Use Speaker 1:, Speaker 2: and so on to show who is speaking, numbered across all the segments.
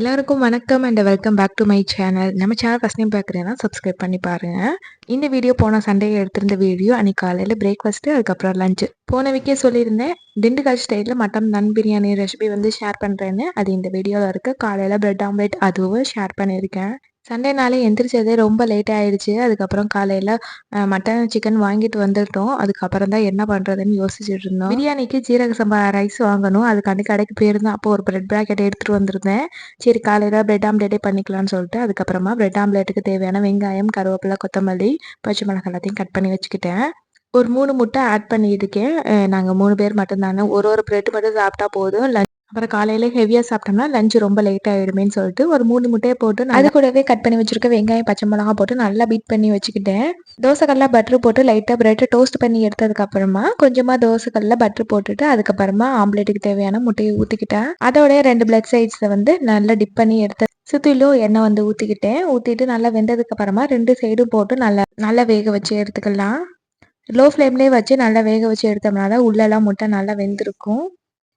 Speaker 1: எல்லாருக்கும் வணக்கம் and welcome back to my channel நம்ம சேனல் ஃபஸ்ட் டைம் பார்க்குறேன்னா சப்ஸ்கிரைப் பண்ணி பாருங்கள் இந்த வீடியோ போன சண்டே எடுத்திருந்த வீடியோ அன்னைக்கு காலையில் பிரேக்ஃபாஸ்ட்டு அதுக்கப்புறம் லஞ்சு போன வீக்கே சொல்லியிருந்தேன் திண்டுக்கல் ஸ்டைலில் மட்டன் நன் பிரியாணி ரெசிபி வந்து ஷேர் பண்ணுறேன்னு அது இந்த வீடியோவில் இருக்குது காலையில் பிரெட் ஆம்லேட் அதுவும் ஷேர் பண்ணியிருக்கேன். சண்டே நாளே எந்திரிச்சதே ரொம்ப லேட் ஆயிடுச்சு. அதுக்கப்புறம் காலையில் மட்டன் சிக்கன் வாங்கிட்டு வந்துட்டோம். அதுக்கப்புறம் தான் என்ன பண்ணுறதுன்னு யோசிச்சுட்டு இருந்தோம். பிரியாணிக்கு ஜீரக சம்பா ரைஸ் வாங்கணும். அதுக்காண்டி கடைக்கு போயிருந்தோம் அப்போ ஒரு பிரெட் ப்ராக்கெட் எடுத்துகிட்டு வந்திருந்தேன். சரி காலையில் பிரெட் ஆம்லேட்டே பண்ணிக்கலாம்னு சொல்லிட்டு அதுக்கப்புறமா பிரெட் ஆம்லேட்டுக்கு தேவையான வெங்காயம் கருவேப்பிலை கொத்தமல்லி பச்சை மிளகாய் எல்லாத்தையும் கட் பண்ணி வச்சுக்கிட்டேன். ஒரு மூணு முட்டை ஆட் பண்ணியிருக்கேன். நாங்கள் மூணு பேர் மட்டும்தானே. ஒரு ஒரு பிரெட் மட்டும் சாப்பிட்டா போதும். அப்புறம் காலையில ஹெவியாக சாப்பிட்டோம்னா லஞ்ச் ரொம்ப லேட் ஆகிடுமேன்னு சொல்லிட்டு ஒரு மூணு முட்டையை போட்டு அது கூடவே கட் பண்ணி வச்சிருக்க வெங்காயம் பச்சை மிளகா போட்டு நல்லா பீட் பண்ணி வச்சுக்கிட்டேன். தோசைக்கல்லாம் பட்டர் போட்டு லைட்டாக பிரெட் டோஸ்ட் பண்ணி எடுத்ததுக்கு அப்புறமா கொஞ்சமாக தோசைக்கல்ல பட்டர் போட்டுட்டு அதுக்கப்புறமா ஆம்லேட்டுக்கு தேவையான முட்டையை ஊற்றிக்கிட்டேன் அதோட ரெண்டு பிளட் சைட்ஸை வந்து நல்லா டிப் பண்ணி எடுத்து சுற்றிலும் எண்ணெய் வந்து ஊற்றிக்கிட்டேன் ஊற்றிட்டு நல்லா வெந்ததுக்கு அப்புறமா ரெண்டு சைடும் போட்டு நல்லா நல்லா வேக வச்சு எடுத்துக்கலாம். லோ ஃப்ளேம்லேயே வச்சு நல்லா வேக வச்சு எடுத்தோம்னா தான் உள்ளெல்லாம் முட்டை நல்லா வெந்திருக்கும்.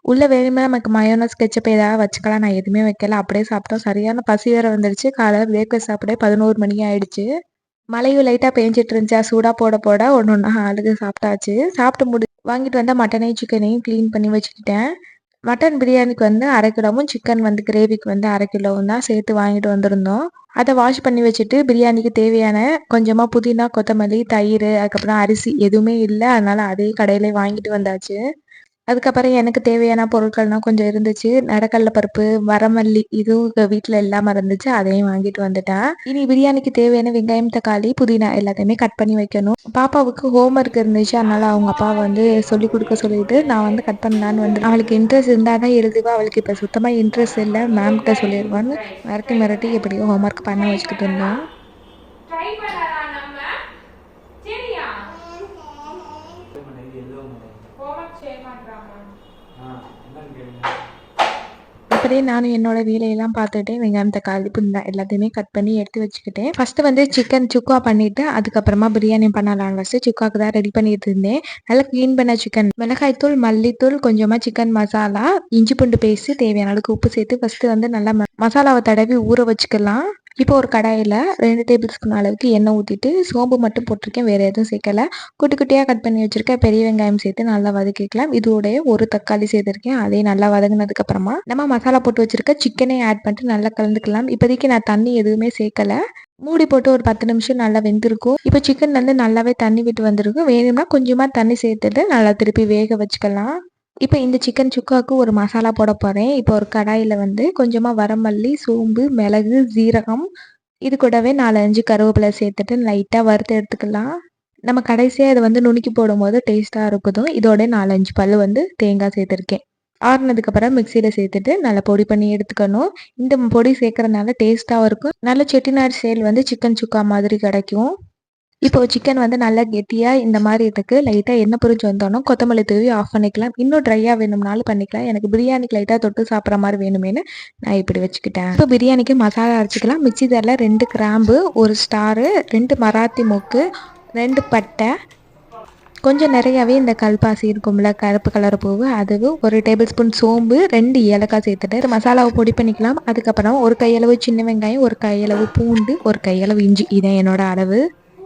Speaker 1: உள்ள வேணுமே நமக்கு மயோனஸ் கெச்சப் ஏதாவது வச்சுக்கலாம். நான் எதுவுமே வைக்கல. அப்படியே சாப்பிட்டோம். சரியான பசி வேற வந்துடுச்சு காலையில் பிரேக்ஃபாஸ்ட் சாப்பிட பதினோரு மணி ஆயிடுச்சு. மழையும் லைட்டாக பேஞ்சிட்டு இருந்துச்சா. சூடாக போட போட ஒன்று ஒன்றா ஆளுக்கு சாப்பிட்டாச்சு. சாப்பிட்டு முடி வாங்கிட்டு வந்தால் மட்டனையும் சிக்கனையும் க்ளீன் பண்ணி வச்சுக்கிட்டேன். மட்டன் பிரியாணிக்கு வந்து அரை கிலோவும் சிக்கன் வந்து கிரேவிக்கு வந்து அரை கிலோவும் தான் சேர்த்து வாங்கிட்டு வந்திருந்தோம். அதை வாஷ் பண்ணி வச்சுட்டு பிரியாணிக்கு தேவையான கொஞ்சமாக புதினா கொத்தமல்லி தயிர் அதுக்கப்புறம் அரிசி எதுவுமே இல்லை. அதனால அதே கடையிலே வாங்கிட்டு வந்தாச்சு. அதுக்கப்புறம் எனக்கு தேவையான பொருட்கள்லாம் கொஞ்சம் இருந்துச்சு. நடக்கல்ல பருப்பு வரமல்லி இதுவும் வீட்டில் இல்லாமல் இருந்துச்சு அதையும் வாங்கிட்டு வந்துட்டேன். இனி பிரியாணிக்கு தேவையான வெங்காயம் தக்காளி புதினா எல்லாத்தையுமே கட் பண்ணி வைக்கணும். பாப்பாவுக்கு ஹோம் ஒர்க் இருந்துச்சு. அதனால அவங்க அப்பா வந்து சொல்லி கொடுக்க சொல்லிட்டு நான் வந்து கட் பண்ணலான்னு வந்து அவளுக்கு இன்ட்ரெஸ்ட் இருந்தால் தான் எழுதுவா. அவளுக்கு இப்போ சுத்தமாக இன்ட்ரெஸ்ட் இல்லை. மேம்கிட்ட சொல்லிடுவான்னு மிரட்டி மிரட்டி எப்படியோ ஹோம் ஒர்க் பண்ண வச்சுக்கிட்டு இருந்தோம் அப்படியே நானும் என்னோட வேலையெல்லாம் பார்த்துட்டு வெங்காயம் தக்காளி புந்தா எல்லாத்தையுமே கட் பண்ணி எடுத்து வச்சுக்கிட்டேன். ஃபர்ஸ்ட் வந்து சிக்கன் சுக்கா பண்ணிட்டு அதுக்கப்புறமா பிரியாணி பண்ணலாம்னு ஃபஸ்ட்டு சுக்காக்கு தான் ரெடி பண்ணிட்டு இருந்தேன். நல்லா க்ளீன் பண்ண சிக்கன் மிளகாய்த்தூள் மல்லித்தூள் கொஞ்சமாக சிக்கன் மசாலா இஞ்சி பூண்டு பேஸ்ட்டு தேவையான அளவுக்கு உப்பு சேர்த்து ஃபஸ்ட்டு வந்து நல்லா மசாலாவை தடவி ஊற வச்சுக்கலாம். இப்போ ஒரு கடாயில் ரெண்டு டேபிள் ஸ்பூன் அளவுக்கு எண்ணெய் ஊற்றிட்டு சோம்பு மட்டும் போட்டிருக்கேன் வேறு எதுவும் சேர்க்கலை. குட்டி குட்டியாக கட் பண்ணி வச்சுருக்கேன். பெரிய வெங்காயம் சேர்த்து நல்லா வதக்கிக்கலாம். இதோடைய ஒரு தக்காளி சேர்த்துருக்கேன். அதையும் நல்லா வதங்கினதுக்கப்புறமா நம்ம மசாலா போட்டு வச்சுருக்க சிக்கனை ஆட் பண்ணிட்டு நல்லா கலந்துக்கலாம். இப்போதைக்கு நான் தண்ணி எதுவுமே சேர்க்கல. மூடி போட்டு ஒரு பத்து நிமிஷம் நல்லா வெந்திருக்கும். இப்போ சிக்கன் வந்து நல்லாவே தண்ணி விட்டு வந்திருக்கும். வேணும்னா கொஞ்சமாக தண்ணி சேர்த்துட்டு நல்லா திருப்பி வேக வச்சுக்கலாம். இப்போ இந்த சிக்கன் சுக்காவுக்கு ஒரு மசாலா போட போகிறேன் இப்போ ஒரு கடாயில் வந்து கொஞ்சமாக வரமல்லி சோம்பு மிளகு ஜீரகம் இது கூடவே நாலஞ்சு கருவேப்பிலை சேர்த்துட்டு லைட்டாக வறுத்து எடுத்துக்கலாம். நம்ம கடைசியாக இதை வந்து நுணுக்கி போடும்போது டேஸ்ட்டாக இருக்குதும். இதோட நாலஞ்சு பல் வந்து தேங்காய் சேர்த்துருக்கேன். ஆறுனதுக்கப்புறம் மிக்சியில் சேர்த்துட்டு நல்லா பொடி பண்ணி எடுத்துக்கணும். இந்த பொடி சேர்க்குறதுனால டேஸ்ட்டாகவும் இருக்கும். நல்ல செட்டிநாடு சேல் வந்து சிக்கன் சுக்கா மாதிரி கிடைக்கும். இப்போ சிக்கன் வந்து நல்லா கெட்டியாக இந்த மாதிரி இதுக்கு லைட்டாக எண்ணெய் புரிஞ்சு வந்தோன்னா கொத்தமல்லி தூவி ஆஃப் பண்ணிக்கலாம். இன்னும் ட்ரையாக வேணும்னாலும் பண்ணிக்கலாம். எனக்கு பிரியாணிக்கு லைட்டாக தொட்டு சாப்பிட்ற மாதிரி வேணுமேனு நான் இப்படி வச்சுக்கிட்டேன். இப்போ பிரியாணிக்கு மசாலா அரைச்சிக்கலாம். மிக்சி தரில் ரெண்டு கிராம்பு ஒரு ஸ்டாரு ரெண்டு மராத்தி மொக்கு ரெண்டு பட்டை. கொஞ்சம் நிறையாவே இந்த கல்பாசி இருக்கும்ல கருப்பு கலர் பூவு அதுவும் ஒரு டேபிள் ஸ்பூன் சோம்பு ரெண்டு ஏலக்காய் சேர்த்துட்டு மசாலாவை பொடி பண்ணிக்கலாம். அதுக்கப்புறம் ஒரு கையளவு சின்ன வெங்காயம் ஒரு கையளவு பூண்டு ஒரு கையளவு இஞ்சி. இதான் என்னோட அளவு.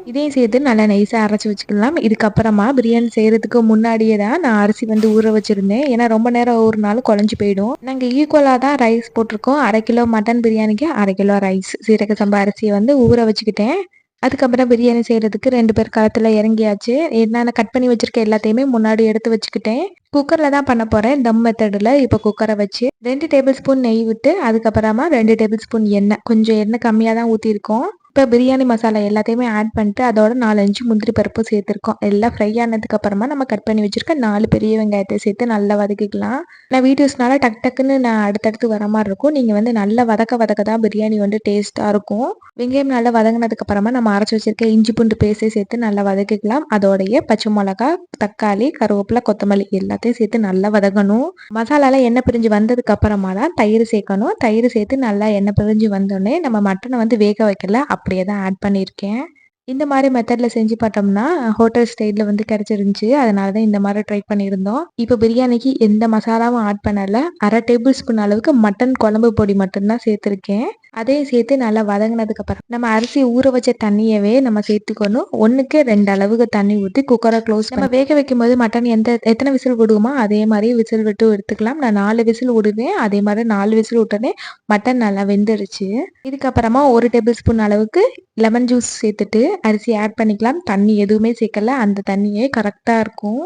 Speaker 1: இதையும் சேர்த்து நல்லா நைஸாக அரைச்சி வச்சுக்கலாம். இதுக்கப்புறமா பிரியாணி செய்கிறதுக்கு முன்னாடியே தான் நான் அரிசி வந்து ஊற வச்சுருந்தேன். ஏன்னா ரொம்ப நேரம் ஊறினாலும் குழஞ்சி போயிடும். நாங்கள் ஈக்குவலாக தான் ரைஸ் போட்டிருக்கோம். அரை கிலோ மட்டன் பிரியாணிக்கு அரை கிலோ ரைஸ் சீரக சம்பா அரிசியை வந்து ஊற வச்சுக்கிட்டேன். அதுக்கப்புறம் பிரியாணி செய்கிறதுக்கு ரெண்டு பேர் களத்தில் இறங்கியாச்சு. என்னென்ன கட் பண்ணி வச்சுருக்க எல்லாத்தையுமே முன்னாடி எடுத்து வச்சுக்கிட்டேன். குக்கரில் தான் பண்ண போகிறேன் தம் மெத்தடில் இப்போ குக்கரை வச்சு ரெண்டு டேபிள் ஸ்பூன் நெய் விட்டு அதுக்கப்புறமா ரெண்டு டேபிள் ஸ்பூன் எண்ணெய். கொஞ்சம் எண்ணெய் கம்மியாக தான் ஊற்றிருக்கோம் இப்போ பிரியாணி மசாலா எல்லாத்தையுமே ஆட் பண்ணிட்டு அதோட நாலஞ்சு முந்திரி பருப்பு சேர்த்துருக்கோம். எல்லாம் ஃப்ரை ஆனதுக்கு அப்புறமா நம்ம கட் பண்ணி வச்சிருக்க நாலு பெரிய வெங்காயத்தை சேர்த்து நல்லா வதக்கிக்கலாம். நான் வீடியோஸ்னால டக் டக்குன்னு நான் அடுத்தடுத்து வர மாதிரி இருக்கும். நீங்கள் வந்து நல்லா வதக்க வதக்க தான் பிரியாணி வந்து டேஸ்ட்டாக இருக்கும். வெங்காயம் நல்லா வதங்கினதுக்கு அப்புறமா நம்ம அரைச்சி வச்சிருக்க இஞ்சி பூண்டு பேஸ்ட்டை சேர்த்து நல்லா வதக்கிக்கலாம். அதோடைய பச்சை மிளகா தக்காளி கருவேப்பிலை கொத்தமல்லி எல்லாத்தையும் சேர்த்து நல்லா வதக்கணும் மசாலால எண்ணெய் பிரிஞ்சு வந்ததுக்கு அப்புறமா தான் தயிர் சேர்க்கணும். தயிர் சேர்த்து நல்லா எண்ணெய் பிரிஞ்சு வந்தோடனே நம்ம மட்டனை வந்து வேக வைக்கல அப்படியே தான் ஆட் பண்ணியிருக்கேன். இந்த மாதிரி மெத்தடில் செஞ்சு பார்த்தோம்னா ஹோட்டல் ஸ்டைலில் வந்து கிடச்சிருந்துச்சி. அதனால தான் இந்த மாதிரி ட்ரை பண்ணியிருந்தோம். இப்போ பிரியாணிக்கு எந்த மசாலாவும் ஆட் பண்ணலை. அரை டேபிள் ஸ்பூன் அளவுக்கு மட்டன் குழம்பு பொடி மட்டும்தான் சேர்த்துருக்கேன். அதையும் சேர்த்து நல்லா வதங்கினதுக்கு அப்புறம் நம்ம அரிசி ஊற வச்ச தண்ணியவே நம்ம சேர்த்துக்கணும். ஒன்றுக்கு ரெண்டு அளவுக்கு தண்ணி ஊற்றி குக்கரை க்ளோஸ் நம்ம வேக வைக்கும் போது மட்டன் எந்த எத்தனை விசில் விடுவோமோ அதே மாதிரி விசில் விட்டு எடுத்துக்கலாம். நான் நாலு விசில் விடுவேன். அதே மாதிரி நாலு விசில் விட்டோன்னே மட்டன் நல்லா வெந்துருச்சு. இதுக்கப்புறமா ஒரு டேபிள் ஸ்பூன் அளவுக்கு லெமன் ஜூஸ் சேர்த்துட்டு அரிசி ஆட் பண்ணிக்கலாம். தண்ணி எதுவுமே சேர்க்கல. அந்த தண்ணியே கரெக்டாக இருக்கும்.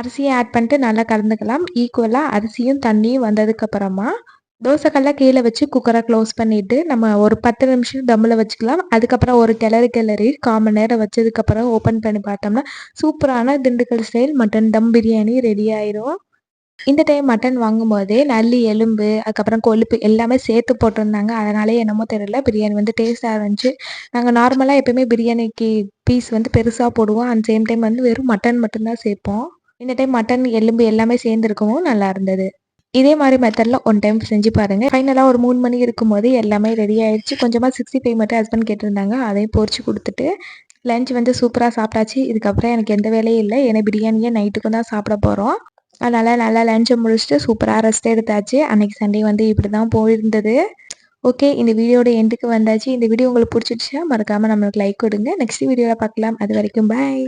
Speaker 1: அரிசியை ஆட் பண்ணிட்டு நல்லா கலந்துக்கலாம். ஈக்குவலாக அரிசியும் தண்ணியும் வந்ததுக்கப்புறமா தோசைக்கல்லாம் கீழே வச்சு குக்கரை க்ளோஸ் பண்ணிவிட்டு நம்ம ஒரு பத்து நிமிஷம் தம்மில் வச்சுக்கலாம். அதுக்கப்புறம் ஒரு கிளறி கிளறி காமன் நேரம் வச்சதுக்கப்புறம் ஓப்பன் பண்ணி பார்த்தோம்னா சூப்பரான Dindigul style mutton dum biryani ready ஆயிரும். இந்த டைம் மட்டன் வாங்கும்போதே நல்லி எலும்பு அதுக்கப்புறம் கொழுப்பு எல்லாமே சேர்த்து போட்டிருந்தாங்க. அதனாலே என்னமோ தெரியல பிரியாணி வந்து டேஸ்ட்டாக இருந்துச்சு. நாங்கள் நார்மலாக எப்பயுமே பிரியாணிக்கு பீஸ் வந்து பெருசாக போடுவோம். அண்ட் சேம் டைம் வந்து வெறும் மட்டன் மட்டும்தான் சேர்ப்போம். இந்த டைம் மட்டன் எலும்பு எல்லாமே சேர்ந்துருக்கவும் நல்லா இருந்தது. இதே மாதிரி மெத்தடில் ஒன் டைம் செஞ்சு பாருங்கள் ஃபைனலாக ஒரு மூணு மணி இருக்கும்போது எல்லாமே ரெடி ஆயிடுச்சு. கொஞ்சமாக சிக்ஸ்டி ஃபைவ் மட்டும் ஹஸ்பண்ட் கேட்டிருந்தாங்க. அதையும் பொறிச்சு கொடுத்துட்டு லஞ்ச் வந்து சூப்பராக சாப்பிட்டாச்சு. இதுக்கப்புறம் எனக்கு எந்த வேலையும் இல்லை. ஏன்னா பிரியாணியை நைட்டுக்கும் தான் சாப்பிட போகிறோம் அதனால் நல்லா லஞ்சை முடிச்சுட்டு சூப்பராக ரெஸ்ட் எடுத்தாச்சு. அன்றைக்கி சண்டே வந்து இப்படி தான் போயிருந்தது. ஓகே இந்த வீடியோட எண்டுக்கு வந்தாச்சு. இந்த வீடியோ உங்களுக்கு பிடிச்சிடுச்சா மறக்காமல் நம்மளுக்கு லைக் கொடுங்க. நெக்ஸ்ட் வீடியோவில் பார்க்கலாம். அது வரைக்கும் பாய்